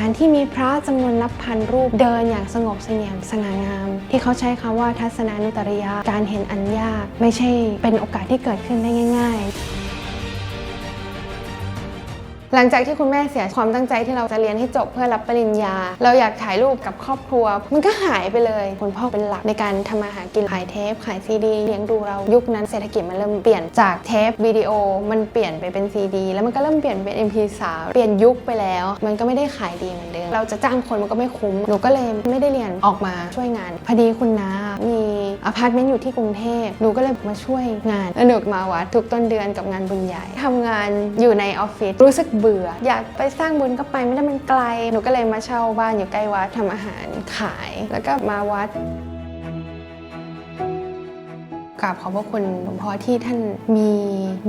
การที่มีพระจำนวนนับพันรูปเดินอย่างสงบเสงี่ยมสง่างาม ที่เขาใช้คำว่าทัศนานุตริยาการเห็นอันยาก ไม่ใช่เป็นโอกาสที่เกิดขึ้นได้ง่าย ๆ หลังจากที่คุณแม่เสียความตั้งใจที่เราจะเรียนให้จบเพื่อรับปริญญา เราอยากถ่ายรูปกับครอบครัว มันก็หายไปเลย คุณพ่อเป็นหลักในการทำมาหากินขายเทปขายซีดีเลี้ยงดูเรายุคนั้นเศรษฐกิจมันเริ่มเปลี่ยนจากเทปวิดีโอมันเปลี่ยนไปเป็นซีดีแล้วมันก็เริ่มเปลี่ยนเป็น MP3 เปลี่ยนยุคไปแล้ว มันก็ไม่ได้ขายดีเหมือนเดิมเราจะจ้างคนมันก็ไม่คุ้มหนูก็เลยไม่ได้เรียนออกมาช่วยงาน พอดีคุณน้ามีอพาร์ตเมนต์อยู่ที่กรุงเทพหนูก็เลยมาช่วยงานแล้วหนูมาวัดทุกต้นเดือนกับงานบุญใหญ่ทำงานอยู่ในออฟฟิศรู้สึกเบื่อ อยากไปสร้างบุญก็ไปไม่ได้มันไกล หนูก็เลยมาเช่าบ้านอยู่ใกล้วัดทำอาหารขาย แล้วก็มาวัดกราบขอบพระคุณหลวงพ่อที่ท่านมี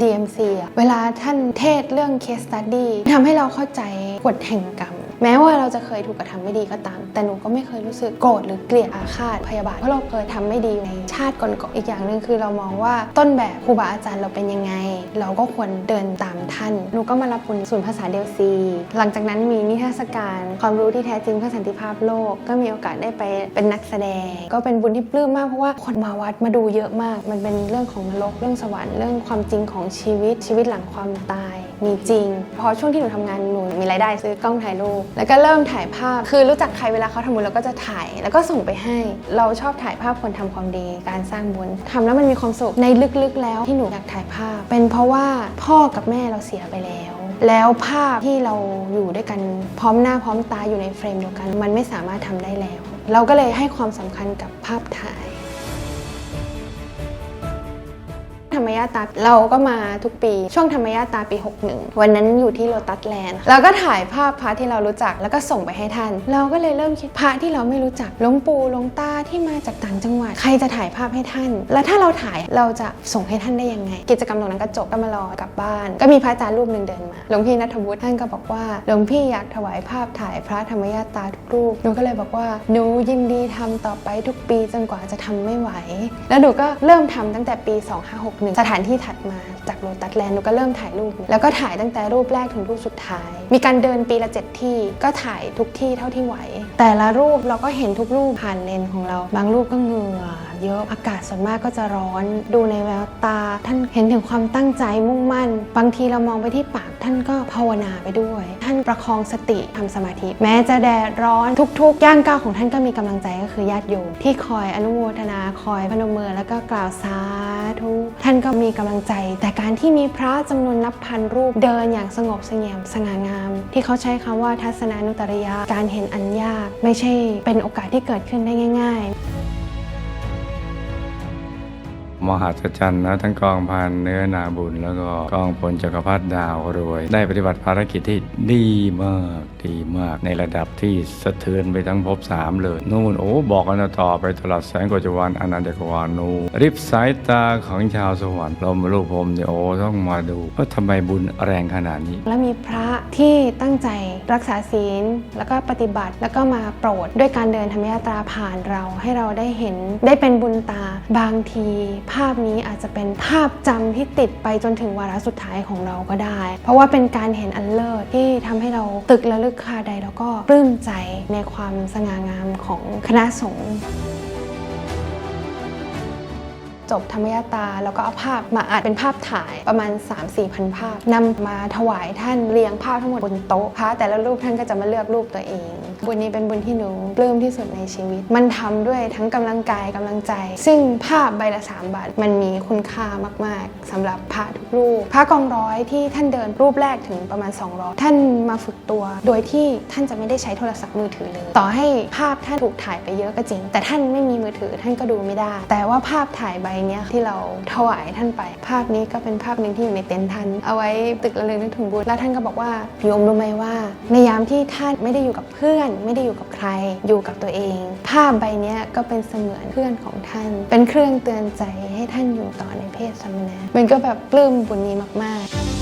DMC อะเวลาท่านเทศเรื่อง case study ทำให้เราเข้าใจกฎแห่งกรรม แม้ว่าเราจะเคยถูกกระทำไม่ดีก็ตาม แต่หนูก็ไม่เคยรู้สึกโกรธหรือเกลียดอาฆาตพยาบาทเพราะเราเคยทำไม่ดีในชาติก่อนๆอีกอย่างหนึ่งคือเรามองว่าต้นแบบครูบาอาจารย์เราเป็นยังไง เราก็ควรเดินตามท่านหนูก็มารับบุญศูนย์ภาษาเดลซี หลังจากนั้นมีนิทรรศการความรู้ที่แท้จริงเพื่อสันติภาพโลก ก็มีโอกาสได้ไปเป็นนักแสดง ก็เป็นบุญที่ปลื้มมากเพราะว่าคนมาวัดมาดูเยอะมาก มันเป็นเรื่องของนรกเรื่องสวรรค์เรื่องความจริงของชีวิตชีวิตหลังความตายมีจริง พอช่วงที่หนูทำงานหนูมีรายได้ซื้อกล้องถ่ายรูปแล้วก็เริ่มถ่ายภาพ คือรู้จักใครเวลาเขาทำบุญเราก็จะถ่ายแล้วก็ส่งไปให้ เราชอบถ่ายภาพคนทำความดี การสร้างบุญทำแล้วมันมีความสุขในลึกๆ แล้วที่หนูอยากถ่ายภาพ เป็นเพราะว่าพ่อกับแม่เราเสียไปแล้ว แล้วภาพที่เราอยู่ด้วยกันพร้อมหน้าพร้อมตาอยู่ในเฟรมเดียวกัน มันไม่สามารถทำได้แล้ว เราก็เลยให้ความสำคัญกับภาพถ่าย รรมยาตาเราก็มาทุกปี ช่วงธรรมยาตาปี 61 วันนั้นอยู่ที่โลตัสแลนด์เราก็ถ่ายภาพพระที่เรารู้จักแล้วก็ส่งไปให้ท่าน เราก็เลยเริ่มคิดพระที่เราไม่รู้จักหลวงปู่หลวงตาที่มาจากต่างจังหวัด ใครจะถ่ายภาพให้ท่าน แล้วถ้าเราถ่ายเราจะส่งให้ท่านได้ยังไง กิจกรรมตรงนั้นก็จบก็มารอกลับบ้าน ก็มีพระอาจารย์รูปหนึ่งเดินมาหลวงพี่นัทวุฒิท่านก็บอกว่าหลวงพี่อยากถวายภาพถ่ายพระธรรมยาตาทุกรูปหนูก็เลยบอกว่าหนูยินดีทำต่อไปทุกปีจนกว่าจะทำไม่ไหว แล้วหนูก็เริ่มทำตั้งแต่ปี 2561สถานที่ถัดมาจากโลตัสแลนด์หนูก็เริ่มถ่ายรูป แล้วก็ถ่ายตั้งแต่รูปแรกถึงรูปสุดท้าย มีการเดินปีละ7ที่ก็ถ่ายทุกที่เท่าที่ไหว แต่ละรูปเราก็เห็นทุกรูปผ่านเลนของเรา บางรูปก็เหงื่อเยอะอากาศส่วนมากก็จะร้อน ดูในแววตา ท่านเห็นถึงความตั้งใจมุ่งมั่น บางทีเรามองไปที่ปากท่านก็ภาวนาไปด้วย ท่านประคองสติทำสมาธิ แม้จะแดดร้อนทุกๆ ย่างก้าวของท่านก็มีกำลังใจก็คือญาติโยมที่คอยอนุโมทนาคอยพนมมือแล้วก็กล่าวสาธุ ท่านก็มีกำลังใจ แต่การที่มีพระจำนวนนับพันรูปเดินอย่างสงบเสงี่ยมสง่างาม ที่เขาใช้คำว่าทัศนานุตริยาการเห็นอันยาก ไม่ใช่เป็นโอกาสที่เกิดขึ้นได้ง่าย ๆ มหัศจรรย์นะทั้งกองพันเนื้อนาบุญ แล้วก็กองพลจักรพรรดิดาวรวย ได้ปฏิบัติภารกิจที่ดีมากดีมาก ในระดับที่สะเทือนไปทั้งภพสามเลยนู่นโอ้บอกกันต่อไปตลอดแสงกว่าจักรวาลอนันตจักรวาลนูริบสายตาของชาวสวรรค์ลมลูกผมเนี่ยโอ้ต้องมาดูว่าทำไมบุญแรงขนาดนี้ และมีพระที่ตั้งใจรักษาศีลแล้วก็ปฏิบัติแล้วก็มาโปรดด้วยการเดินธรรมยาตราผ่านเราให้เราได้เห็นได้เป็นบุญตาบางทีภาพนี้อาจจะเป็นภาพจำที่ติดไปจนถึงวาระสุดท้ายของเราก็ได้ เพราะว่าเป็นการเห็นอันเลิศที่ทำให้เราตึกระลึกคาใดแล้วก็ปลื้มใจในความสง่างามของคณะสงฆ์ จบธรรมยาตา แล้วก็เอาภาพมาอัดเป็นภาพถ่ายประมาณ 3 4พันภาพนำมาถวายท่านเรียงภาพทั้งหมดบนโต๊ะพระแต่ละรูปท่านก็จะมาเลือกรูปตัวเอง บุญนี้เป็นบุญที่หนูปลื้มที่สุดในชีวิต มันทำด้วยทั้งกำลังกายกำลังใจ ซึ่งภาพใบละ3บาทมันมีคุณค่ามาก ๆสำหรับพระทุกรูป พระกองร้อยที่ท่านเดินรูปแรกถึงประมาณ 200 ท่านมาฝึกตัว โดยที่ท่านจะไม่ได้ใช้โทรศัพท์มือถือเลย ต่อให้ภาพท่านถูกถ่ายไปเยอะก็จริง แต่ท่านไม่มีมือถือท่านก็ดูไม่ได้ แต่ว่าภาพถ่ายใบเนี้ยที่เราถวายท่านไป ภาพนี้ก็เป็นภาพหนึ่งที่อยู่ในเต็นท์ท่าน เอาไว้ตึกระลึกนึกถึงบุญแล้วท่านก็บอกว่าโยมรู้ไหมว่า ในยามที่ท่านไม่ได้อยู่กับเพื่อน ไม่ได้อยู่กับใคร อยู่กับตัวเอง ภาพใบนี้ก็เป็นเสมือนเพื่อนของท่าน เป็นเครื่องเตือนใจให้ท่านอยู่ต่อในเพศสมณะมันก็แบบปลื้มบุญนี้มาก ๆ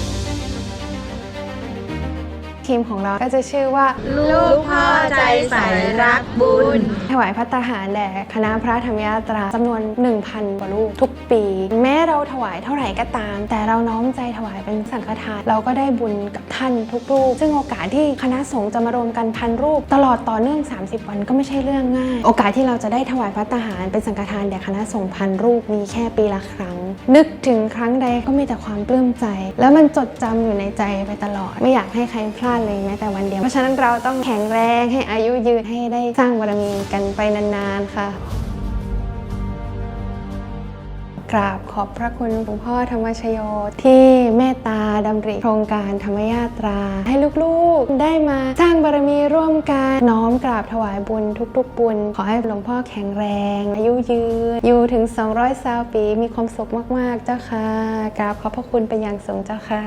ทีมของเราก็จะชื่อว่า ลูกพ่อใจใสรักบุญ ถวายพัตตาหารแด่คณะพระธรรมยาตราจำนวน 1,000กว่าลูกทุกปี แม้เราถวายเท่าไหร่ก็ตาม แต่เราน้อมใจถวายเป็นสังฆทาน เราก็ได้บุญกับท่านทุกรูป ซึ่งโอกาสที่คณะสงฆ์จะมารวมกันพันรูป ตลอดต่อเนื่อง 30 วันก็ไม่ใช่เรื่องง่าย โอกาสที่เราจะได้ถวายพัตตาหารเป็นสังฆทานแด่คณะสงฆ์พันรูปมีแค่ปีละครั้ง นึกถึงครั้งใดก็มีแต่ความปลื้มใจ แล้วมันจดจำอยู่ในใจไปตลอด ไม่อยากให้ใครพลาดเลยแม้แต่วันเดียว เพราะฉะนั้นเราต้องแข็งแรงให้อายุยืนให้ได้สร้างบารมีกันไปนานๆค่ะกราบขอบพระคุณหลวงพ่อธรรมชโยที่เมตตาดำริโครงการธรรมยาตรา ให้ลูกๆได้มาสร้างบารมีร่วมกันน้อมกราบถวายบุญทุกๆบุญ ขอให้หลวงพ่อแข็งแรง อายุยืน อยู่ถึง 200ซาวปีมีความสุขมากๆเจ้าค่ะ กราบขอบพระคุณเป็นอย่างสูงเจ้าค่ะ